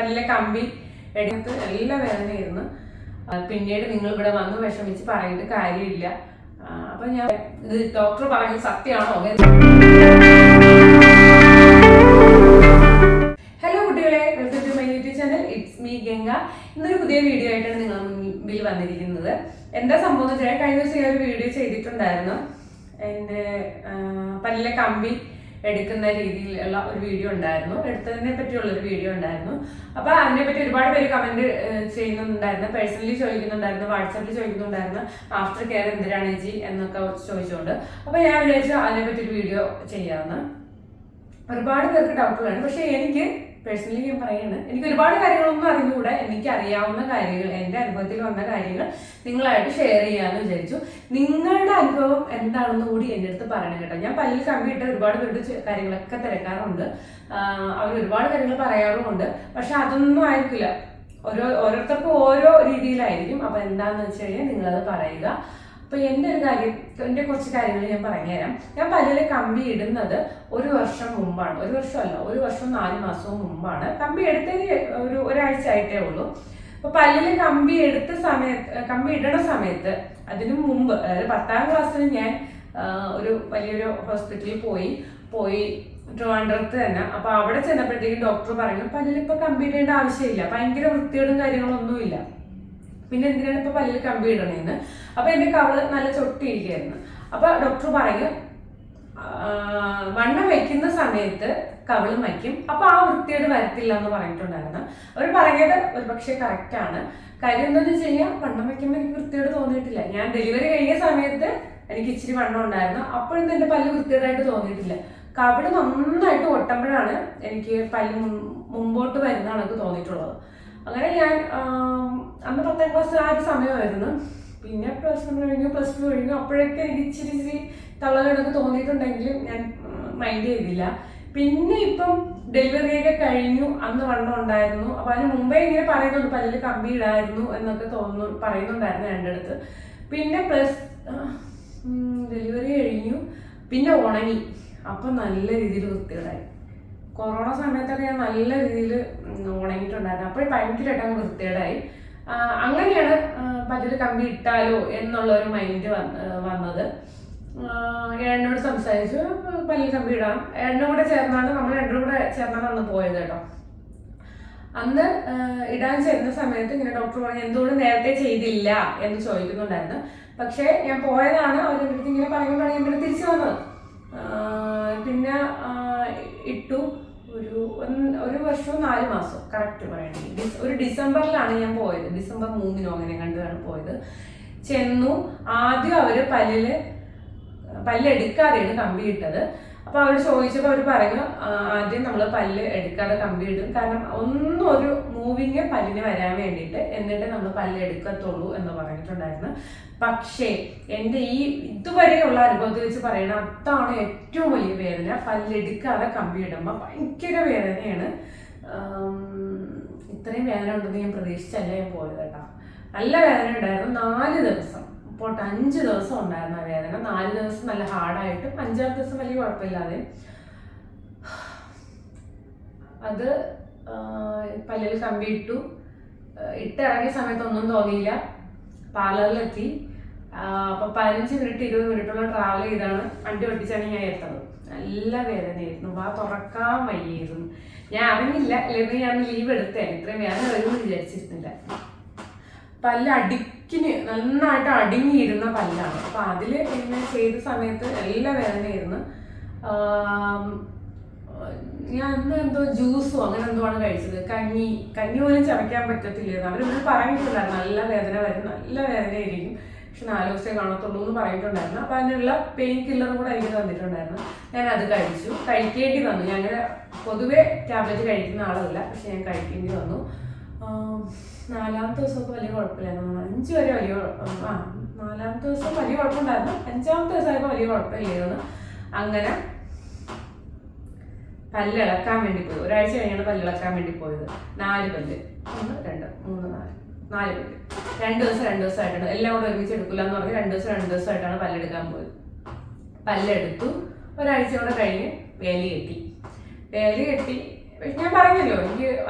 പല്ലിലെ കമ്പി എടുത്ത് എല്ലാ വേദനയായിരുന്നു. പിന്നീട് നിങ്ങൾ ഇവിടെ വന്ന് വിഷമിച്ച് പറഞ്ഞിട്ട് കാര്യമില്ല. അപ്പൊ ഞാൻ ഇത് ഡോക്ടർ പറഞ്ഞത് സത്യമാണോ? ഹലോ കുട്ടികളെ welcome to my YouTube channel it's me Ganga ഇന്നൊരു പുതിയ വീഡിയോ ആയിട്ടാണ് നിങ്ങൾ മുമ്പിൽ വന്നിരിക്കുന്നത്. എന്താ സംഭവം എന്ന് വെച്ചാൽ കഴിഞ്ഞ ദിവസം ഞാൻ ഒരു വീഡിയോ ചെയ്തിട്ടുണ്ടായിരുന്നു. എന്റെ പല്ലിലെ കമ്പി എടുക്കുന്ന രീതിയിലുള്ള ഒരു വീഡിയോ ഉണ്ടായിരുന്നു. എടുത്തതിനെ പറ്റിയുള്ള ഒരു വീഡിയോ ഉണ്ടായിരുന്നു. അപ്പൊ അതിനെ പറ്റി ഒരുപാട് പേര് കമന്റ് ചെയ്യുന്നുണ്ടായിരുന്നു. പേഴ്സണലി ചോദിക്കുന്നുണ്ടായിരുന്നു വാട്സാപ്പിൽ ചോദിക്കുന്നുണ്ടായിരുന്നു ആഫ്റ്റർ കെയർ എന്തിനാണ് ജി? എന്നൊക്കെ ചോദിച്ചുകൊണ്ട് അപ്പൊ ഞാൻ വിചാരിച്ചു അതിനെ പറ്റി ഒരു വീഡിയോ ചെയ്യാമെന്ന് ഒരുപാട് പേർക്ക് ഡൗട്ടുകളാണ് പക്ഷെ എനിക്ക് പേഴ്സണലി ഞാൻ പറയാണ്. എനിക്ക് ഒരുപാട് കാര്യങ്ങളൊന്നും അറിഞ്ഞുകൂടെ. എനിക്ക് അറിയാവുന്ന കാര്യങ്ങൾ എന്റെ അനുഭവത്തിൽ വന്ന കാര്യങ്ങൾ നിങ്ങളായിട്ട് ഷെയർ ചെയ്യാമെന്ന് വിചാരിച്ചു. നിങ്ങളുടെ അനുഭവം എന്താണെന്ന് കൂടി എന്റെ അടുത്ത് പറയണം കേട്ടോ. ഞാൻ പല്ലിൽ കമ്പിയിട്ട് ഒരുപാട് പേരുടെ കാര്യങ്ങളൊക്കെ തിരക്കാറുണ്ട്. അവർ ഒരുപാട് കാര്യങ്ങൾ പറയാറുമുണ്ട്. പക്ഷെ അതൊന്നും ആയിരിക്കില്ല. ഓരോ ഓരോരുത്തർക്കും ഓരോ രീതിയിലായിരിക്കും. അപ്പൊ എന്താണെന്ന് വെച്ച് കഴിഞ്ഞാൽ നിങ്ങളത് പറയുക. അപ്പൊ എന്റെ ഒരു കാര്യം എന്റെ കുറച്ച് കാര്യങ്ങൾ ഞാൻ പറഞ്ഞുതരാം. ഞാൻ പല്ലിൽ കമ്പി ഇടുന്നത് ഒരു വർഷം മുമ്പാണ്. ഒരു വർഷമല്ല ഒരു വർഷം നാല് മാസവും മുമ്പാണ്. കമ്പി എടുത്തതിന് ഒരു ഒരാഴ്ച ആയിട്ടേ ഉള്ളൂ. അപ്പൊ പല്ലിൽ കമ്പി എടുത്ത സമയത്ത് കമ്പി ഇടണ സമയത്ത് അതിനു മുമ്പ് അതായത് പത്താം ക്ലാസ്സിന് ഞാൻ ഒരു വലിയൊരു ഹോസ്പിറ്റലിൽ പോയി പോയി ട്രിവാൻഡ്രത്ത് തന്നെ. അപ്പൊ അവിടെ ചെന്നപ്പോഴത്തേക്കും ഡോക്ടർ പറഞ്ഞു പല്ലിൽ ഇപ്പൊ കമ്പി ഇടേണ്ട ആവശ്യമില്ല. ഭയങ്കര വൃത്തികളും കാര്യങ്ങളൊന്നുമില്ല. പിന്നെ എന്തിനാണ് ഇപ്പൊ പല്ലിൽ കമ്പി ഇടണേന്ന്? അപ്പൊ എന്റെ കവൾ നല്ല ചൊട്ടിയിരിക്കുകയായിരുന്നു. അപ്പൊ ഡോക്ടർ പറഞ്ഞു വണ്ണം വെക്കുന്ന സമയത്ത് കവിൾ വയ്ക്കും അപ്പൊ ആ വൃത്തിയോട് വരത്തില്ല എന്ന് പറഞ്ഞിട്ടുണ്ടായിരുന്നു. അവർ പറഞ്ഞത് ഒരു പക്ഷെ കറക്റ്റ് ആണ്. കാര്യം എന്താണെന്ന് വെച്ച് കഴിഞ്ഞാൽ വണ്ണം വെക്കുമ്പോൾ എനിക്ക് വൃത്തിയോട് തോന്നിയിട്ടില്ല. ഞാൻ ഡെലിവറി കഴിഞ്ഞ സമയത്ത് എനിക്ക് ഇച്ചിരി വണ്ണം ഉണ്ടായിരുന്നു. അപ്പോഴൊന്നും എന്റെ പല്ല് വൃത്തിയോടായിട്ട് തോന്നിയിട്ടില്ല. കവിൾ നന്നായിട്ട് ഒട്ടുമ്പോഴാണ് എനിക്ക് പല്ല് മുമ്പോട്ട് വരുന്നതാണ് എനിക്ക് തോന്നിയിട്ടുള്ളത്. അങ്ങനെ ഞാൻ അന്ന് പത്താം ക്ലാസ് ആ ഒരു സമയമായിരുന്നു. പിന്നെ പ്ലസ് വൺ കഴിഞ്ഞു പ്ലസ് ടു കഴിഞ്ഞു. അപ്പോഴൊക്കെ എനിക്ക് ഇച്ചിരി ഇച്ചിരി തള്ളലൊക്കെ തോന്നിയിട്ടുണ്ടെങ്കിലും ഞാൻ മൈൻഡ് ചെയ്തില്ല. പിന്നെ ഇപ്പം ഡെലിവറി ഒക്കെ കഴിഞ്ഞു. അന്ന് വണ്ണം ഉണ്ടായിരുന്നു. അപ്പൊ അതിന് മുമ്പേ ഇങ്ങനെ പറയുന്നുണ്ട് പല്ലിൽ കമ്പി ഇടായിരുന്നു എന്നൊക്കെ തോന്നുന്നു പറയുന്നുണ്ടായിരുന്നു എന്റെ അടുത്ത് പിന്നെ പ്ലസ് ഡെലിവറി കഴിഞ്ഞു. പിന്നെ ഉണങ്ങി. അപ്പൊ നല്ല രീതിയിൽ വൃത്തികേടായി. കൊറോണ സമയത്തൊക്കെ ഞാൻ നല്ല രീതിയിൽ ഉണങ്ങിയിട്ടുണ്ടായിരുന്നു. അപ്പോൾ ഭയങ്കരമായിട്ട് വൃത്തികേടായി. അങ്ങനെയാണ് പല്ലിൽ കമ്പി ഇട്ടാലോ എന്നുള്ള ഒരു മൈൻഡ് വന്നത്. ഏണ്ണോട് സംസാരിച്ചു പല്ലിൽ കമ്പി ഇടാം. എണ്ണ കൂടെ ചേർന്നാണ് നമ്മൾ രണ്ടും കൂടെ ചേർന്നാണ് അന്ന് പോയത് കേട്ടോ. അന്ന് ഇടാൻ ചേരുന്ന സമയത്ത് ഇങ്ങനെ ഡോക്ടർ പറഞ്ഞു എന്തുകൊണ്ട് നേരത്തെ ചെയ്തില്ല? എന്ന് ചോദിക്കുന്നുണ്ടായിരുന്നു. പക്ഷേ ഞാൻ പോയതാണ് അവരുടെ ഇങ്ങനെ പറയുമ്പോഴാണ് ഞാൻ പിന്നെ തിരിച്ചു വന്നത്. പിന്നെ ഇട്ടു. ഒരു ഒരു വർഷവും നാല് മാസവും. കറക്റ്റ് പറയണെങ്കിൽ ഒരു ഡിസംബറിലാണ് ഞാൻ പോയത്. ഡിസംബർ മൂന്നിനോ അങ്ങനെ കണ്ടാണ് പോയത്. ചെന്നു. ആദ്യം അവർ പല്ലിൽ പല്ലെടുക്കാതെയാണ് കമ്പി ഇട്ടത്. അപ്പൊ അവർ ചോദിച്ചപ്പോൾ അവർ പറഞ്ഞു ആദ്യം നമ്മൾ പല്ല് എടുക്കാതെ കമ്പി ഇടും. കാരണം ഒന്നും ഒരു മൂവിങ് പല്ലിന് വരാൻ വേണ്ടിയിട്ട് എന്നിട്ട് നമ്മൾ പല്ല് എടുക്കത്തുള്ളൂ എന്ന് പറഞ്ഞിട്ടുണ്ടായിരുന്നു. പക്ഷേ എന്റെ ഈ ഇതുവരെയുള്ള അനുഭവത്തിൽ വെച്ച് പറയണ അതാണ് ഏറ്റവും വലിയ വേദന. പല്ലെടുക്കാതെ കമ്പി ഇടുമ്പോൾ ഭയങ്കര വേദനയാണ്. ഇത്രയും വേദന ഉണ്ടെന്ന് ഞാൻ പ്രതീക്ഷിച്ചല്ല ഞാൻ പോയത് കേട്ടോ. നല്ല വേദന ഉണ്ടായിരുന്നു നാല് ദിവസം. പോട്ടെ അഞ്ച് ദിവസം ഉണ്ടായിരുന്നു വേദന. നാല് ദിവസം നല്ല ഹാർഡായിട്ടും അഞ്ചാറ് ദിവസം വലിയ കുഴപ്പമില്ലാതെ. അത് പല്ലിൽ കമ്പി ഇട്ടു. ഇട്ടിറങ്ങിയ സമയത്തൊന്നും തോന്നിയില്ല. പാർലറിലെത്തി. ആ, അപ്പൊ പതിനഞ്ച് മിനിറ്റ് ഇരുപത് മിനിറ്റോളം ട്രാവൽ ചെയ്താണ്. വണ്ടി പൊട്ടിച്ചാണ് ഞാൻ എത്തുന്നത്. നല്ല വേദനയായിരുന്നു. വാ തുറക്കാൻ വയ്യായിരുന്നു. ഞാൻ അറിഞ്ഞില്ല. അല്ലെങ്കിൽ ഞാൻ ലീവ് എടുത്തേ. ഇത്രയും വേദന വരുമെന്ന് വിചാരിച്ചിരുന്നില്ല. പല്ല് അടിക്കിന് നന്നായിട്ട് അടിങ്ങിയിരുന്ന പല്ലാണ്. അപ്പൊ അതിൽ പിന്നെ ചെയ്ത സമയത്ത് എല്ലാ വേദനയായിരുന്നു. ഞാൻ അന്ന് എന്തോ ജ്യൂസോ അങ്ങനെ എന്തോ ആണ് കഴിച്ചത്. കഞ്ഞി കഞ്ഞി പോലും ചവയ്ക്കാൻ പറ്റത്തില്ലായിരുന്നു. അവരിവിടെ പറഞ്ഞിട്ടുണ്ടായിരുന്നു നല്ല വേദന വരും നല്ല വേദനയായിരിക്കും. പക്ഷെ നാല് കാണത്തുള്ളൂ എന്ന് പറഞ്ഞിട്ടുണ്ടായിരുന്നു. അപ്പൊ അതിനുള്ള പെയിൻ കില്ലറും കൂടെ എനിക്ക് തന്നിട്ടുണ്ടായിരുന്നു. ഞാൻ അത് കഴിച്ചു. കഴിക്കേണ്ടി വന്നു. ഞാൻ പൊതുവെ ടാബ്ലറ്റ് കഴിക്കുന്ന ആളല്ല. പക്ഷെ ഞാൻ കഴിക്കേണ്ടി വന്നു. നാലാമത്തെ ദിവസമൊക്കെ വലിയ കുഴപ്പമില്ലായിരുന്നു. അഞ്ച് വരെ വലിയ ആ നാലാമത്തെ ദിവസം വലിയ കുഴപ്പമുണ്ടായിരുന്നു. അഞ്ചാമത്തെ ദിവസമായപ്പോൾ വലിയ കുഴപ്പമില്ലായിരുന്നു. അങ്ങനെ പല്ലിളക്കാൻ വേണ്ടി പോയി. ഒരാഴ്ച കഴിഞ്ഞാണ് പല്ലിളക്കാൻ വേണ്ടി പോയത്. നാല് പല്ല്. ഒന്ന് രണ്ട് മൂന്ന് നാല്. നാല് പല്ല്. രണ്ട് ദിവസം രണ്ട് ദിവസമായിട്ടാണ്. എല്ലാം കൂടെ ഒരുമിച്ച് എടുക്കില്ല എന്ന് പറഞ്ഞ് രണ്ട് ദിവസം രണ്ട് ദിവസമായിട്ടാണ് പല്ലെടുക്കാൻ പോയത്. പല്ലെടുത്തു. ഒരാഴ്ച കൂടെ കഴിഞ്ഞ് വേലി കെട്ടി വേലി കെട്ടി ഞാൻ പറഞ്ഞല്ലോ എനിക്ക്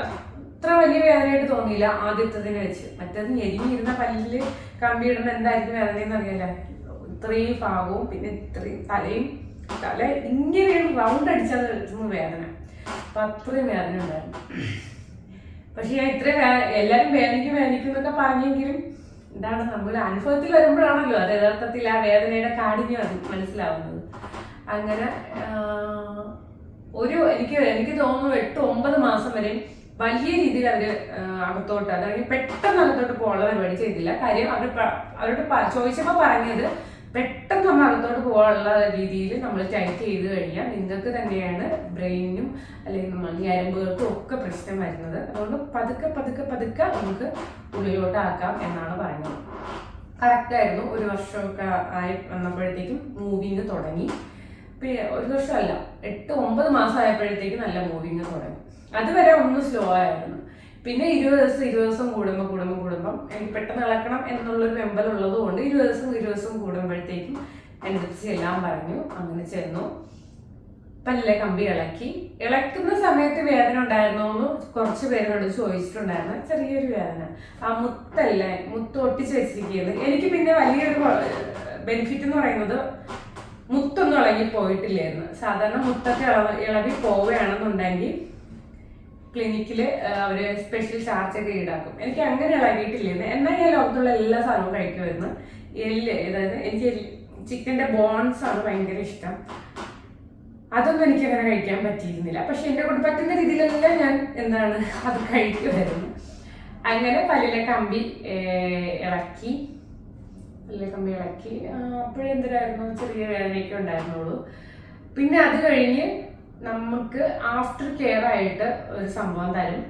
അത്ര വലിയ വേദനയായിട്ട് തോന്നിയില്ല ആദ്യത്തതിനെ വെച്ച്. മറ്റേത് ഞെരിഞ്ഞിരുന്ന പല്ലിൽ കമ്പിയിടുന്ന എന്തായിരിക്കും വേദന എന്ന് അറിയില്ല ഇത്രയും ഭാഗവും പിന്നെ ഇത്രയും തലയും തല ഇങ്ങനെ റൗണ്ട് അടിച്ചാൽ കിട്ടുന്ന വേദന. അപ്പൊ അത്രയും വേദന ഉണ്ടായിരുന്നു. പക്ഷെ ഞാൻ ഇത്രയും വേ- എല്ലാരും വേദനിക്കും വേദനിക്കും എന്നൊക്കെ പറഞ്ഞെങ്കിലും എന്താണ് നമ്മൾ അനുഭവത്തിൽ വരുമ്പോഴാണല്ലോ അത് യഥാർത്ഥത്തിൽ ആ വേദനയുടെ കാഠിന്യം അത് മനസ്സിലാവുന്നത്. അങ്ങനെ ഒരു എനിക്ക് എനിക്ക് തോന്നുന്നു എട്ട് ഒമ്പത് മാസം വരെ വലിയ രീതിയിൽ അവർ അകത്തോട്ട് അതായത് പെട്ടെന്ന് അകത്തോട്ട് പോകാനുള്ള പരിപാടി ചെയ്തില്ല. കാര്യം അവർ അവരോട് ചോദിച്ചപ്പോൾ ചോദിച്ചപ്പോ പറഞ്ഞത് പെട്ടെന്ന് നമ്മൾ അകത്തോട്ട് പോകാനുള്ള രീതിയിൽ നമ്മൾ ടൈറ്റ് ചെയ്ത് കഴിഞ്ഞാൽ നിങ്ങൾക്ക് തന്നെയാണ് ബ്രെയിനും അല്ലെങ്കിൽ നമ്മൾ ഞരമ്പുകൾക്കും ഒക്കെ പ്രശ്നം വരുന്നത്. അതുകൊണ്ട് പതുക്കെ പതുക്കെ പതുക്കെ നമുക്ക് ഉള്ളിലോട്ടാക്കാം എന്നാണ് പറയുന്നത്. കറക്റ്റ് ആയിരുന്നു. ഒരു വർഷമൊക്കെ ആയി വന്നപ്പോഴത്തേക്കും മൂവിങ് തുടങ്ങി. പിന്നെ ഒരു വർഷമല്ല എട്ട് ഒമ്പത് മാസം ആയപ്പോഴത്തേക്ക് നല്ല മൂവിങ് തുടങ്ങി. അതുവരെ ഒന്ന് സ്ലോ ആയിരുന്നു. പിന്നെ ഇരുപത് ദിവസം ഇരുപത് ദിവസം കൂടുമ്പോൾ കൂടുമ്പോൾ കൂടുമ്പം എനിക്ക് പെട്ടെന്ന് ഇളക്കണം എന്നുള്ളൊരു വെമ്പൽ ഉള്ളത് കൊണ്ട് ഇരുപത് ദിവസം ഇരുപത് ദിവസം കൂടുമ്പോഴത്തേക്കും എന്റെ എല്ലാം പറഞ്ഞു അങ്ങനെ ചെന്നു. പല്ലിലെ കമ്പി ഇളക്കി. ഇളക്കുന്ന സമയത്ത് വേദന ഉണ്ടായിരുന്നോ എന്ന് കുറച്ച് പേരോട് ചോദിച്ചിട്ടുണ്ടായിരുന്നു. ചെറിയൊരു വേദന. ആ മുത്തല്ലേ മുത്ത് ഒട്ടിച്ച് വെച്ചിരിക്കുന്നത്. എനിക്ക് പിന്നെ വലിയൊരു ബെനിഫിറ്റ് എന്ന് പറയുന്നത് മുത്തൊന്നും ഇളകി പോയിട്ടില്ലായിരുന്നു സാധാരണ മുത്തൊക്കെ ഇളവ് ഇളകി പോവുകയാണെന്നുണ്ടെങ്കിൽ ക്ലിനിക്കിൽ അവർ സ്പെഷ്യൽ ചാർജ് ഒക്കെ ഈടാക്കും. എനിക്ക് അങ്ങനെ ഇളകിയിട്ടില്ലായിരുന്നു. എന്നാൽ ഞാൻ ലോകത്തുള്ള എല്ലാ സാധനവും കഴിക്കുമായിരുന്നു. എല്ല് അതായത് എനിക്ക് ചിക്കന്റെ ബോൺസ് ആണ് ഭയങ്കര ഇഷ്ടം. അതൊന്നും എനിക്ക് അങ്ങനെ കഴിക്കാൻ പറ്റിയിരുന്നില്ല. പക്ഷെ എന്റെ കൂടെ പറ്റുന്ന രീതിയിലെല്ലാം ഞാൻ എന്താണ് അത് കഴിക്കുമായിരുന്നു. അങ്ങനെ പല്ലിലെ കമ്പി ഇളക്കി. പല്ലിലെ കമ്പി ഇളക്കി. അപ്പോഴെന്തിനായിരുന്നു ചെറിയ വേദനയൊക്കെ ഉണ്ടായിരുന്നുള്ളൂ. പിന്നെ അത് കഴിഞ്ഞ് നമുക്ക് ആഫ്റ്റർ കെയർ ആയിട്ട് ഒരു സംഭവം തരും.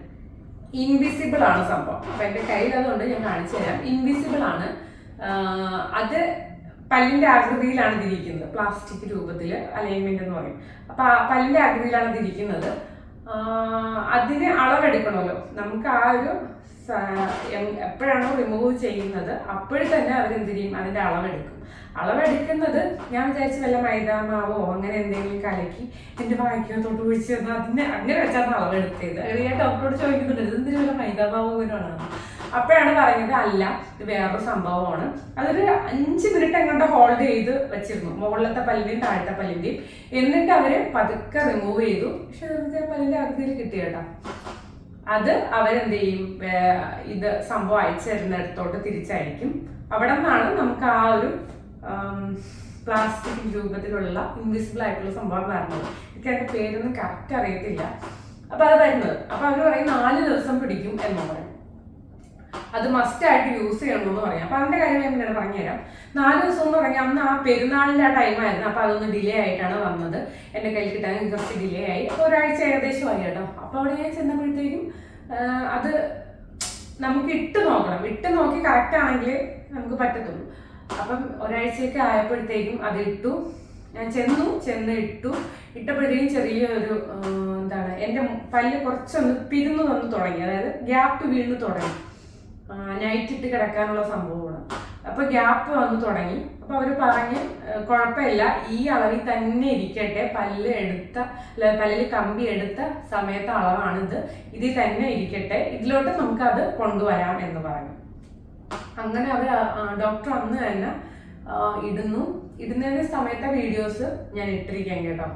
ഇൻവിസിബിൾ ആണ് സംഭവം. അപ്പൊ എന്റെ കയ്യിൽ അതുകൊണ്ട് ഞാൻ കാണിച്ചു തരാം. ഇൻവിസിബിൾ ആണ്. അത് പല്ലിന്റെ ആകൃതിയിലാണ് ഇതിരിക്കുന്നത്. പ്ലാസ്റ്റിക് രൂപത്തിൽ അലൈൻമെന്റ് എന്ന് പറയും. അപ്പൊ പല്ലിന്റെ ആകൃതിയിലാണ് ഇതിരിക്കുന്നത്. അതിന് അളവെടുക്കണമല്ലോ. നമുക്ക് ആ ഒരു എപ്പോഴാണോ റിമൂവ് ചെയ്യുന്നത് അപ്പോഴും തന്നെ അവരെന്ത് ചെയ്യും? അതിന്റെ അളവെടുക്കും. അളവെടുക്കുന്നത് ഞാൻ വിചാരിച്ച വല്ല മൈദാമാവോ അങ്ങനെ എന്തെങ്കിലും കലക്കി എന്റെ തൊട്ട് പിടിച്ച് തന്നാൽ അതിനെ അങ്ങനെ വെച്ചാണ് അളവെടുത്തത്. ഞാൻ ഡോക്ടറോട് ചോദിക്കുന്നുണ്ട് ഇത് എന്തിനു വല്ല മൈദാമാവോ ഇങ്ങനെയാണ് അപ്പോഴാണ് പറയുന്നത് അല്ല ഇത് വേറൊരു സംഭവമാണ്. അതൊരു അഞ്ച് മിനിറ്റ് എങ്ങോട്ട് ഹോൾഡ് ചെയ്ത് വെച്ചിരുന്നു മുകളിലത്തെ പല്ലിന്റെയും താഴത്തെ പല്ലിന്റെയും. എന്നിട്ട് അവർ പതുക്കെ റിമൂവ് ചെയ്തു. പക്ഷെ അത് പല്ലിന്റെ അകത്തിൽ കിട്ടി കേട്ടോ. അത് അവരെന്ത് ചെയ്യും ഇത് സംഭവം അയച്ചു തരുന്നിടത്തോട്ട് തിരിച്ചയക്കും. അവിടെ നിന്നാണ് നമുക്ക് ആ ഒരു പ്ലാസ്റ്റിക് രൂപത്തിലുള്ള ഇൻവിസിബിൾ ആയിട്ടുള്ള സംഭവം വരുന്നത്. എനിക്ക് അതിന്റെ പേരൊന്നും കറക്റ്റ് അറിയത്തില്ല. അപ്പൊ അത് വരുന്നത്. അപ്പൊ അവർ പറയും നാല് ദിവസം പിടിക്കും എന്ന് പറയും അത് മസ്റ്റ് ആയിട്ട് യൂസ് ചെയ്യണമെന്ന് പറയാം. അപ്പൊ അതിന്റെ കാര്യം ഞാൻ പിന്നീട് പറഞ്ഞുതരാം. നാല് ദിവസം എന്ന് പറഞ്ഞാൽ അന്ന് ആ പെരുന്നാളിന്റെ ആ ടൈം ആയിരുന്നു. അപ്പൊ അതൊന്ന് ഡിലേ ആയിട്ടാണ് വന്നത്. എന്റെ കയ്യിൽ കിട്ടാൻ കുറച്ച് ഡിലേ ആയി. അപ്പൊ ഒരാഴ്ച ആയി കേട്ടോ. അപ്പൊ അവിടെ ഞാൻ ചെന്നപ്പോഴത്തേക്കും അത് നമുക്ക് ഇട്ട് നോക്കണം. ഇട്ട് നോക്കി കറക്റ്റ് ആണെങ്കിൽ നമുക്ക് പറ്റത്തുള്ളൂ. അപ്പം ഒരാഴ്ചയൊക്കെ ആയപ്പോഴത്തേക്കും അത് ഇട്ടു. ഞാൻ ചെന്നു ചെന്ന് ഇട്ടു. ഇട്ടപ്പോഴത്തേക്കും ചെറിയൊരു എന്താണ് എന്റെ പല്ല് കുറച്ചൊന്ന് പിരിന്നു വന്ന് തുടങ്ങി. അതായത് ഗ്യാപ്പ് വീണ് തുടങ്ങി. നൈറ്റ് ഇട്ട് കിടക്കാനുള്ള സംഭവമാണ്. അപ്പൊ ഗ്യാപ്പ് വന്നു തുടങ്ങി. അപ്പൊ അവർ പറഞ്ഞ് കുഴപ്പമില്ല. ഈ അളവിൽ തന്നെ ഇരിക്കട്ടെ. പല്ല് എടുത്ത പല്ലിൽ കമ്പി എടുത്ത സമയത്തെ അളവാണിത്. ഇതിൽ തന്നെ ഇരിക്കട്ടെ. ഇതിലോട്ട് നമുക്ക് അത് കൊണ്ടുവരാം എന്ന് പറഞ്ഞു. അങ്ങനെ അവർ ഡോക്ടർ അന്ന് തന്നെ ഇടുന്നു. ഇടുന്നതിന്റെ സമയത്തെ വീഡിയോസ് ഞാൻ ഇട്ടിരിക്കാം കേട്ടോ.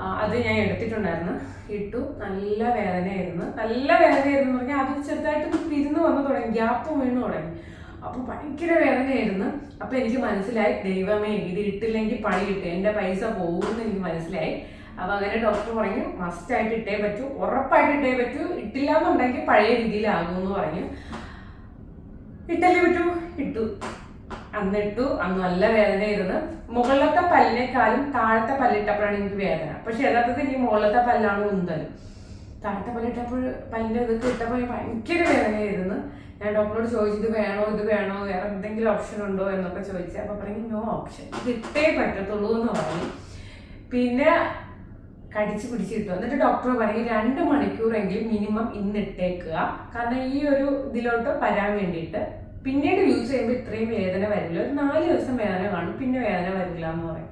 അത് ഞാൻ എടുത്തിട്ടുണ്ടായിരുന്നു. ഇട്ടു. നല്ല വേദനയായിരുന്നു. നല്ല വേദനയായിരുന്നു പറഞ്ഞാൽ അത് ചെറുതായിട്ട് പിരിന്ന് വന്നു തുടങ്ങി. ഗ്യാപ്പ് വീണ് തുടങ്ങി. അപ്പൊ ഭയങ്കര വേദനയായിരുന്നു. അപ്പൊ എനിക്ക് മനസ്സിലായി ദൈവമേ ഇത് ഇട്ടില്ലെങ്കിൽ പണി കിട്ടും. എന്റെ പൈസ പോകുമെന്ന് എനിക്ക് മനസ്സിലായി. അപ്പൊ അങ്ങനെ ഡോക്ടർ പറഞ്ഞു മസ്റ്റ് ആയിട്ട് ഇട്ടേ പറ്റൂ. ഉറപ്പായിട്ട് ഇട്ടേ പറ്റൂ. ഇട്ടില്ല എന്നുണ്ടെങ്കിൽ പഴയ രീതിയിലാകുമെന്ന് പറഞ്ഞു. ഇട്ടല്ലേ പറ്റൂ? ഇട്ടു. അന്നിട്ടു അന്ന് നല്ല വേദനയായിരുന്നു മുകളിലത്തെ പല്ലിനേക്കാളും താഴത്തെ പല്ലിട്ടപ്പോഴാണ് എനിക്ക് വേദന. പക്ഷെ യഥാർത്ഥത്തിൽ ഈ മുകളിലത്തെ പല്ലാണ് ഉന്തൽ താഴത്തെ പല്ലിട്ടപ്പോൾ പല്ലിന്റെ ഇത് കിട്ടപ്പോൾ ഭയങ്കര വേദനയായിരുന്നു. ഞാൻ ഡോക്ടറോട് ചോദിച്ചു ഇത് വേണോ ഇത് വേണോ? വേറെ എന്തെങ്കിലും ഓപ്ഷൻ ഉണ്ടോ? എന്നൊക്കെ ചോദിച്ചു. അപ്പൊ പറഞ്ഞു നോ ഓപ്ഷൻ. ഇട്ടേ പറ്റത്തുള്ളൂ എന്ന് പറഞ്ഞു. പിന്നെ കടിച്ചു പിടിച്ച് കിട്ടും. എന്നിട്ട് ഡോക്ടർ പറയും രണ്ട് മണിക്കൂറെങ്കിലും മിനിമം ഇന്ന് ഇട്ടേക്കുക. കാരണം ഈ ഒരു ഇതിലോട്ട് വരാൻ വേണ്ടിയിട്ട് പിന്നീട് യൂസ് ചെയ്യുമ്പോൾ ഇത്രയും വേദന വരില്ല. ഒരു നാല് ദിവസം വേദന കാണും. പിന്നെ വേദന വരില്ല എന്ന് പറയും.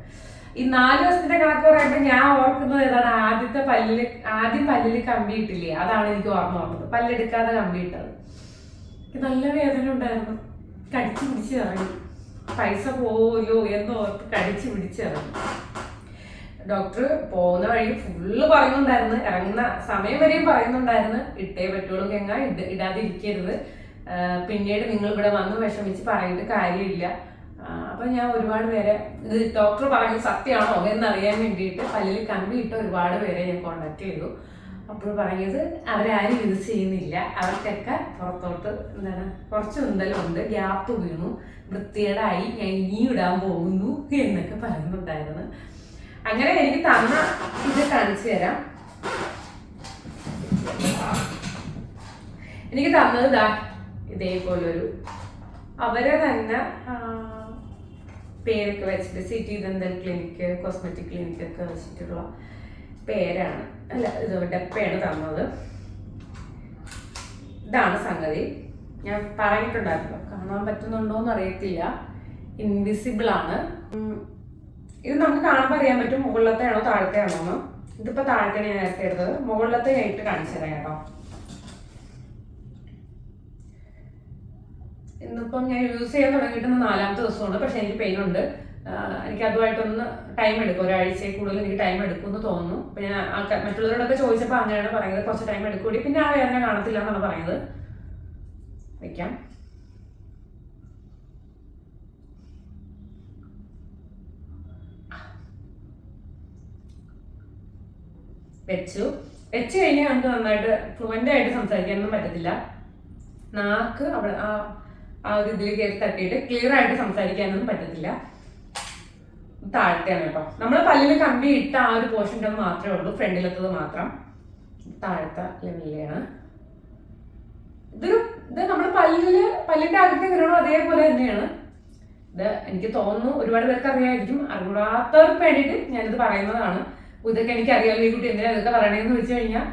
ഈ നാല് ദിവസത്തിന്റെ കണക്ക് പറയുമ്പോൾ ഞാൻ ഓർക്കുന്നത് ഏതാണ്? ആദ്യത്തെ പല്ലിൽ ആദ്യം പല്ലിൽ കമ്പി ഇട്ടില്ലേ? അതാണ് എനിക്ക് ഓർമ്മ വന്നത്. പല്ലെടുക്കാതെ കമ്പി ഇട്ടത്. നല്ല വേദന ഉണ്ടായിരുന്നു. കടിച്ചു പിടിച്ച് ഇറങ്ങി. പൈസ പോവല്ലോ എന്ന് ഓർത്ത് കടിച്ചു പിടിച്ച് ഇറങ്ങി. ഡോക്ടർ പോകുന്ന വഴി ഫുള്ള് പറയുന്നുണ്ടായിരുന്നു. ഇറങ്ങുന്ന സമയം വരെയും പറയുന്നുണ്ടായിരുന്നു. ഇട്ടേ പറ്റുള്ളൂ കെങ്ങ ഇട ഇടാതിരിക്കരുത്. പിന്നീട് നിങ്ങൾ ഇവിടെ വന്ന് വിഷമിച്ച് പറഞ്ഞിട്ട് കാര്യമില്ല. അപ്പൊ ഞാൻ ഒരുപാട് പേരെ ഇത് ഡോക്ടർ പറഞ്ഞത് സത്യമാണോ എന്നറിയാൻ വേണ്ടിയിട്ട് പല്ലിൽ കമ്പിയിട്ട് ഒരുപാട് പേരെ ഞാൻ കോണ്ടാക്ട് ചെയ്തു. അപ്പോൾ പറഞ്ഞത് അവരാരും ഇത് ചെയ്യുന്നില്ല. അവർക്കൊക്കെ പുറത്തോട്ട് എന്താണ് കുറച്ച് ഉന്തലുണ്ട്. ഗ്യാപ്പ് വീണു. വൃത്തികേടായി. ഞാൻ ഇനിയും ഇടാൻ പോകുന്നു എന്നൊക്കെ പറയുന്നുണ്ടായിരുന്നു. അങ്ങനെ എനിക്ക് തന്ന ഇത് കാണിച്ചു തരാം. എനിക്ക് തന്നത് ഇതേപോലൊരു അവരെ തന്നെ പേരൊക്കെ വെച്ചിട്ട് city dental clinic cosmetic clinic ഒക്കെ വെച്ചിട്ടുള്ള പേരാണ്. അല്ല ഇത് ഡപ്പയാണ് തന്നത്. ഇതാണ് സംഗതി. ഞാൻ പറഞ്ഞിട്ടുണ്ടായിരുന്നു. കാണാൻ പറ്റുന്നുണ്ടോ എന്ന് അറിയത്തില്ല. ഇൻവിസിബിൾ ആണ്. ഇത് നമുക്ക് കാണുമ്പോൾ അറിയാൻ പറ്റും മുകളിലത്തെ ആണോ താഴത്തെ ആണോ എന്ന് ഇതിപ്പോ താഴത്തെ ഞാൻ നേരത്തെ എടുത്തത്. മുകളിലത്തെ ഇട്ട് കാണിച്ചു തരാം കേട്ടോ. ഇന്നിപ്പം ഞാൻ യൂസ് ചെയ്യാൻ തുടങ്ങിയിട്ട് നാലാമത്തെ ദിവസമാണ്. പക്ഷെ എനിക്ക് പെയിൻ ഉണ്ട്. എനിക്ക് അതുമായിട്ടൊന്ന് ടൈം എടുക്കും. ഒരാഴ്ചയിൽ കൂടുതൽ എനിക്ക് ടൈം എടുക്കും എന്ന് തോന്നുന്നു. പിന്നെ ഞാൻ ആൾക്കാർ മറ്റുള്ളവരോടൊക്കെ ചോദിച്ചപ്പോൾ അങ്ങനെയാണ് പറയുന്നത്. കുറച്ച് ടൈം എടുക്കൂടി പിന്നെ ആ വേദന കാണത്തില്ല എന്നാണ് പറയുന്നത്. വയ്ക്കാം വെച്ചു. വെച്ച് കഴിഞ്ഞാൽ നമുക്ക് നന്നായിട്ട് ഫ്ലുവന്റ് ആയിട്ട് സംസാരിക്കാനൊന്നും പറ്റത്തില്ല. നാക്ക് അവിടെ ആ ആ ഒരു ഇതിൽ കയറി തട്ടിയിട്ട് ക്ലിയർ ആയിട്ട് സംസാരിക്കാനൊന്നും പറ്റത്തില്ല. താഴത്തെയാണ് കേട്ടോ. നമ്മൾ പല്ലിൽ കമ്പി ഇട്ട ആ ഒരു പോർഷന്റെ മാത്രമേ ഉള്ളൂ. ഫ്രണ്ടിലെത്തത് മാത്രം. താഴത്തെ ലെവലിലാണ് ഇതൊരു ഇത് നമ്മൾ പല്ലിൽ പല്ലിന്റെ അകത്ത് വരണോ അതേപോലെ തന്നെയാണ്. ഇത് എനിക്ക് തോന്നുന്നു ഒരുപാട് പേർക്ക് അറിയാമായിരിക്കും അറിയാത്തവർക്ക് വേണ്ടിയിട്ട് ഞാനിത് പറയുന്നതാണ്. ഇതൊക്കെ എനിക്ക് അറിയാമല്ലോ ഈ കുട്ടി എന്തിനാ ഇതൊക്കെ പറയണേന്ന് വെച്ച് കഴിഞ്ഞാൽ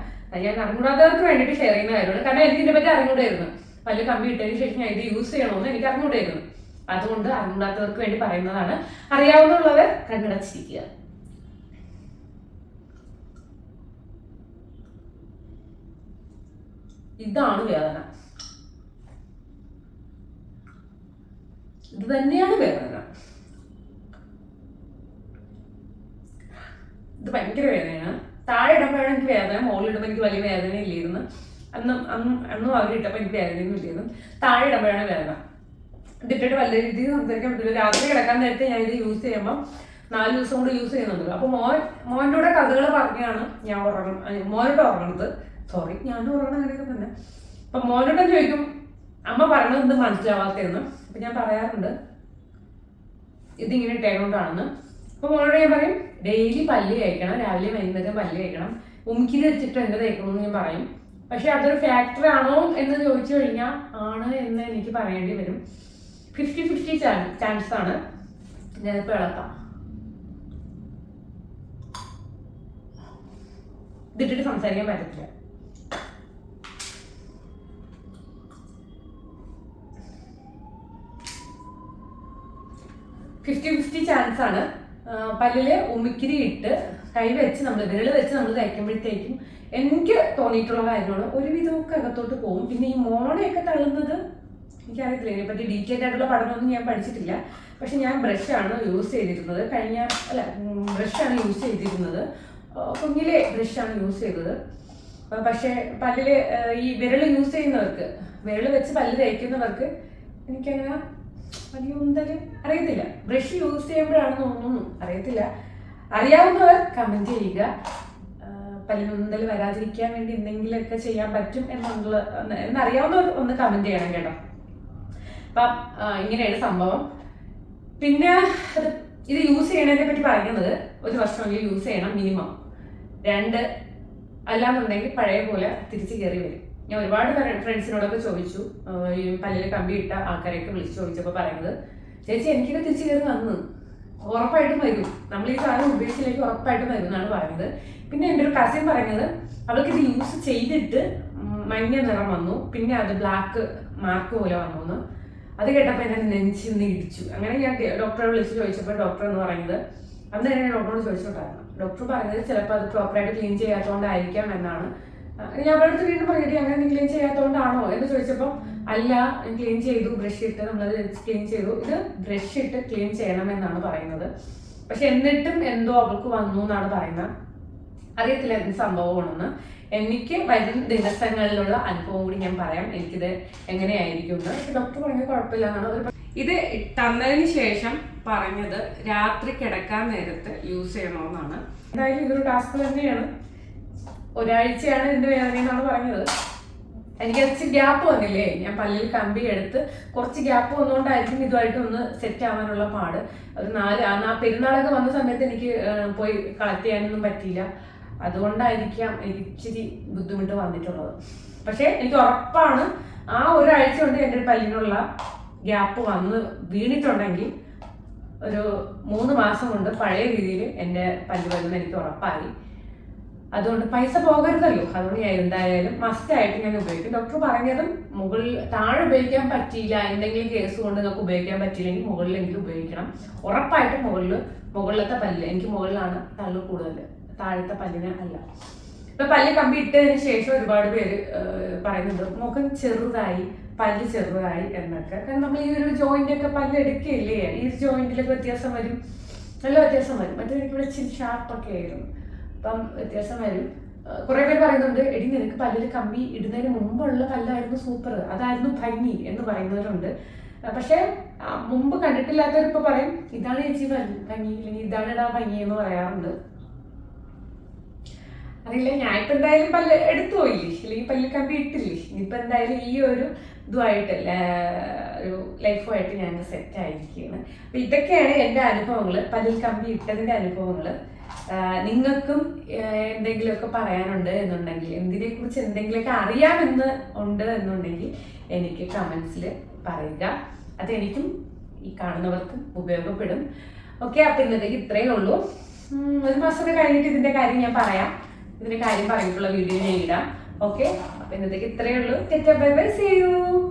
ഞാൻ അറിഞ്ഞൂടാത്തവർക്ക് വേണ്ടിയിട്ട് ഷെയർ ചെയ്യുന്ന കാര്യമാണ്. കാരണം എനിക്ക് ഇതിനെ പറ്റി അറിഞ്ഞൂടായിരുന്നു. പല്ല് കമ്പി ഇട്ടതിന് ശേഷം ഞാൻ ഇത് യൂസ് ചെയ്യണമെന്ന് എനിക്ക് അറിഞ്ഞുകൊണ്ടിരുന്നു അതുകൊണ്ട് അറിഞ്ഞൂടാത്തവർക്ക് വേണ്ടി പറയുന്നതാണ് അറിയാവുന്നവർ കണ്ണടച്ചിരിക്കുക. ഇതാണ് വേദന. ഇത് തന്നെയാണ് വേദന. ഇത് ഭയങ്കര വേദനയാണ്. താഴെ ഇടുമ്പോഴാണ് എനിക്ക് വേദന മുകളിൽ ഇടുമ്പോൾ എനിക്ക് വലിയ വേദന ഇല്ലായിരുന്നു അന്നും അന്നും അന്നും അവർ ഇട്ടപ്പോൾ എനിക്ക് വേദനയൊന്നും ഇല്ലായിരുന്നു. താഴെ ഇടുമ്പോഴാണ് വേദന. ഇതിട്ടിട്ട് വല്ല രീതിയിൽ സംസാരിക്കാൻ പറ്റില്ല രാത്രി കിടക്കാൻ നേരത്തെ ഞാൻ ഇത് യൂസ് ചെയ്യുമ്പോൾ നാല് ദിവസം കൊണ്ട് യൂസ് ചെയ്യുന്നുണ്ട് അപ്പോൾ മോൻ മോന്റെ കൂടെ കഥകൾ പറഞ്ഞാണ് ഞാൻ ഉറങ്ങണം മോനോട് ഉറങ്ങണത്. സോറി ഞാൻ ഉറങ്ങണ അങ്ങനെയൊക്കെ തന്നെ. അപ്പം മോനോട് ചോദിക്കും അമ്മ പറഞ്ഞത് എന്ത് മനസ്സിലാവാത്തതെന്ന്? അപ്പം ഞാൻ പറയാറുണ്ട് ഇതിങ്ങനെ ഇട്ടേക്കൊണ്ടാണെന്ന് അപ്പം മോനോട് ഞാൻ പറയും ഡെയിലി പല്ല് കഴിക്കണം രാവിലെ വൈകുന്നേരം പല്ല് കഴിക്കണം ഉമിക്കിൽ വെച്ചിട്ട് എന്റെ തേക്കണമെന്ന് ഞാൻ പറയും. പക്ഷെ അതൊരു ഫാക്ടർ ആണോ എന്ന് ചോദിച്ചു കഴിഞ്ഞാൽ ആണ് എന്ന് എനിക്ക് പറയേണ്ടി വരും. ഫിഫ്റ്റി ഫിഫ്റ്റി ചാൻസ് ആണ്. ഞാനിപ്പോൾ ഇളക്കാം. ഇതിട്ടിട്ട് സംസാരിക്കാൻ പറ്റത്തില്ല. ഫിഫ്റ്റി ഫിഫ്റ്റി ചാൻസ് ആണ്. പല്ലിൽ ഉമിക്കിരി ഇട്ട് കൈ വെച്ച് നമ്മൾ വിരൽ വെച്ച് നമ്മൾ തയ്ക്കുമ്പോഴത്തേക്കും എനിക്ക് തോന്നിയിട്ടുള്ള കാര്യമാണ് ഒരുവിധമൊക്കെ അകത്തോട്ട് പോകും. പിന്നെ ഈ മോണയൊക്കെ തള്ളുന്നത് എനിക്കറിയത്തില്ല. ഇതിനെപ്പറ്റി ഡീറ്റെയിൽ ആയിട്ടുള്ള പഠനമൊന്നും ഞാൻ പഠിച്ചിട്ടില്ല. പക്ഷെ ഞാൻ ബ്രഷാണ് യൂസ് ചെയ്തിരുന്നത്. കഴിഞ്ഞ അല്ല ബ്രഷാണ് യൂസ് ചെയ്തിരുന്നത്. കുഞ്ഞിലെ ബ്രഷാണ് യൂസ് ചെയ്തത്. പക്ഷെ പല്ലിൽ ഈ വിരൽ യൂസ് ചെയ്യുന്നവർക്ക് വിരൽ വെച്ച് പല്ല് തയ്ക്കുന്നവർക്ക് എനിക്കങ്ങനെ വലിയ ഉന്തൽ അറിയത്തില്ല. ബ്രഷ് യൂസ് ചെയ്യുമ്പോഴാണെന്ന് തോന്നുന്നു. അറിയത്തില്ല. അറിയാവുന്നവർ കമന്റ് ചെയ്യുക. ആ, പല്ലിന് വരാതിരിക്കാൻ വേണ്ടി എന്തെങ്കിലുമൊക്കെ ചെയ്യാൻ പറ്റും എന്നുള്ള എന്നറിയാവുന്നവർ ഒന്ന് കമന്റ് ചെയ്യണം കേട്ടോ. അപ്പം ഇങ്ങനെയാണ് സംഭവം. പിന്നെ ഇത് യൂസ് ചെയ്യണതിനെ പറ്റി പറയുന്നത് ഒരു വർഷമെങ്കിലും യൂസ് ചെയ്യണം മിനിമം രണ്ട് അല്ലാന്നുണ്ടെങ്കിൽ പഴയ പോലെ തിരിച്ചു കയറി വരും. ഞാൻ ഒരുപാട് ഫ്രണ്ട്സിനോടൊക്കെ ചോദിച്ചു. പല്ലിൽ കമ്പി ഇട്ട ആൾക്കാരെയൊക്കെ വിളിച്ചു ചോദിച്ചപ്പോൾ പറയുന്നത് ചേച്ചി എനിക്കൊക്കെ തിരിച്ചു കയറി വന്നു. ഉറപ്പായിട്ടും വരും. നമ്മൾ ഈ സാധനം ഉപയോഗിച്ചിലേക്ക് ഉറപ്പായിട്ടും വരും എന്നാണ് പറയുന്നത്. പിന്നെ എന്റെ ഒരു കസിൻ പറയുന്നത് അവൾക്ക് ഇത് യൂസ് ചെയ്തിട്ട് മഞ്ഞ നിറം വന്നു. പിന്നെ അത് ബ്ലാക്ക് മാർക്ക് പോലെ വന്നു എന്ന്. അത് കേട്ടപ്പോൾ എന്നെ നെഞ്ചിന്ന് ഇടിച്ചു. അങ്ങനെ ഞാൻ ഡോക്ടറെ വിളിച്ച് ചോദിച്ചപ്പോൾ ഡോക്ടർ എന്ന് പറയുന്നത് അന്ന് ഞാൻ ഡോക്ടറോട് ചോദിച്ചിട്ടുണ്ടായിരുന്നു. ഡോക്ടർ പറഞ്ഞത് ചിലപ്പോൾ അത് പ്രോപ്പറായിട്ട് ക്ലീൻ ചെയ്യാത്തതുകൊണ്ടായിരിക്കാം എന്നാണ്. ഞാൻ അവരുടെ അടുത്ത് വീണ്ടും പറഞ്ഞിട്ട് അങ്ങനെ ക്ലീൻ ചെയ്യാത്തതുകൊണ്ടാണോ? എന്ന് ചോദിച്ചപ്പോൾ അല്ല ക്ലീൻ ചെയ്തു ബ്രഷ് ഇട്ട് നമ്മളത് ക്ലീൻ ചെയ്തു. ഇത് ബ്രഷ് ഇട്ട് ക്ലീൻ ചെയ്യണം എന്നാണ് പറയുന്നത്. പക്ഷെ എന്നിട്ടും എന്തോ അവൾക്ക് വന്നു എന്നാണ് പറയുന്നത്. അറിയത്തില്ല എന്ത് സംഭവമാണെന്ന്. എനിക്ക് വരും ദിവസങ്ങളിലുള്ള അനുഭവം കൂടി ഞാൻ പറയാം. എനിക്കിത് എങ്ങനെയായിരിക്കും എന്ന്. ഡോക്ടർ പറഞ്ഞ കുഴപ്പമില്ല എന്നാണ് ഒരു ഇത് തന്നതിന് ശേഷം പറഞ്ഞത് രാത്രി കിടക്കാൻ നേരത്ത് യൂസ് ചെയ്യണമെന്നാണ്. എന്തായാലും ഇതൊരു ടാസ്ക് തന്നെയാണ്. ഒരാഴ്ചയാണ് ഇതിന്റെ വേദന എന്നാണ് പറഞ്ഞത്. എനിക്ക് കുറച്ച് ഗ്യാപ്പ് വന്നില്ലേ? ഞാൻ പല്ലിൽ കമ്പി എടുത്ത് കുറച്ച് ഗ്യാപ്പ് വന്നുകൊണ്ടായിരിക്കും ഇതുമായിട്ട് ഒന്ന് സെറ്റ് ആവാനുള്ള പാട്. ഒരു നാല് ആ പെരുന്നാളൊക്കെ വന്ന സമയത്ത് എനിക്ക് പോയി കളക്ട് ചെയ്യാനൊന്നും പറ്റിയില്ല. അതുകൊണ്ടായിരിക്കാം എനിക്ക് ഇച്ചിരി ബുദ്ധിമുട്ട് വന്നിട്ടുള്ളത്. പക്ഷേ എനിക്ക് ഉറപ്പാണ് ആ ഒരാഴ്ച കൊണ്ട് എന്റെ പല്ലിനുള്ള ഗ്യാപ്പ് വന്ന് വീണിട്ടുണ്ടെങ്കിൽ ഒരു മൂന്ന് മാസം കൊണ്ട് പഴയ രീതിയിൽ എന്റെ പല്ല് വരുന്ന എനിക്ക് ഉറപ്പായി. അതുകൊണ്ട് പൈസ പോകരുതല്ലോ. അതുകൊണ്ട് ഞാൻ എന്തായാലും മസ്റ്റ് ആയിട്ട് ഞാൻ ഉപയോഗിക്കും. ഡോക്ടർ പറഞ്ഞതും മുകളിൽ താഴെ ഉപയോഗിക്കാൻ പറ്റിയില്ല എന്തെങ്കിലും കേസ് കൊണ്ട് നമുക്ക് ഉപയോഗിക്കാൻ പറ്റിയില്ലെങ്കിൽ മുകളിലെങ്കിലും ഉപയോഗിക്കണം. ഉറപ്പായിട്ടും മുകളിൽ മുകളിലത്തെ പല്ല് എനിക്ക് മുകളിലാണ് തള്ളു കൂടുതൽ. താഴത്തെ പല്ലിന് അല്ല. ഇപ്പൊ പല്ല് കമ്പി ഇട്ടതിന് ശേഷം ഒരുപാട് പേര് പറയുന്നുണ്ട് മുഖം ചെറുതായി പല്ല് ചെറുതായി എന്നൊക്കെ. കാരണം നമ്മൾ ഈ ഒരു ജോയിന്റ് ഒക്കെ പല്ല് എടുക്കുകയില്ലേ ഈ ജോയിന്റിലൊക്കെ വ്യത്യാസം വരും. നല്ല വ്യത്യാസം വരും. മറ്റേ എനിക്ക് ഇവിടെ ഇച്ചിരി ഷാർപ്പൊക്കെ ആയിരുന്നു. അപ്പം വ്യത്യാസം വരും. കുറെ പേര് പറയുന്നുണ്ട് എടി നിനക്ക് പല്ലിൽ കമ്പി ഇടുന്നതിന് മുമ്പുള്ള പല്ലായിരുന്നു സൂപ്പർ അതായിരുന്നു ഭംഗി എന്ന് പറയുന്നവരുണ്ട്. പക്ഷേ മുമ്പ് കണ്ടിട്ടില്ലാത്തവരിപ്പോ പറയും ഇതാണ് ചേച്ചി ഭംഗി അല്ലെങ്കിൽ ഇതാണ് ഇടാ ഭംഗി എന്ന് പറയാറുണ്ട്. അറിയില്ല ഞാൻ ഇപ്പൊ എന്തായാലും പല്ല് എടുത്തു പോയില്ലേ? അല്ലെങ്കിൽ പല്ല് കമ്പി ഇട്ടില്ലേ? ഇപ്പൊ എന്തായാലും ഈ ഒരു ഇതുമായിട്ട് ഒരു ലൈഫുമായിട്ട് ഞാൻ സെറ്റ് ആയിരിക്കുകയാണ്. അപ്പൊ ഇതൊക്കെയാണ് എന്റെ അനുഭവങ്ങൾ പല്ലിൽ കമ്പി ഇട്ടതിന്റെ അനുഭവങ്ങൾ നിങ്ങൾക്കും എന്തെങ്കിലുമൊക്കെ പറയാനുണ്ട് എന്നുണ്ടെങ്കിൽ എന്തിനെ കുറിച്ച് എന്തെങ്കിലുമൊക്കെ അറിയാമെന്ന് ഉണ്ട് എന്നുണ്ടെങ്കിൽ എനിക്ക് കമൻസിൽ പറയുക. അതെനിക്കും ഈ കാണുന്നവർക്കും ഉപയോഗപ്പെടും. ഓക്കെ അപ്പൊ ഇന്നത്തേക്ക് ഇത്രയേ ഉള്ളൂ. ഒരു മാസമൊക്കെ കഴിഞ്ഞിട്ട് ഇതിന്റെ കാര്യം ഞാൻ പറയാം. ഇതിന്റെ കാര്യം പറഞ്ഞിട്ടുള്ള വീഡിയോ ഞാൻ ഇടാം. ഓക്കെ അപ്പൊ ഇന്നത്തേക്ക് ഇത്രയേ ഉള്ളൂ. Bye bye see you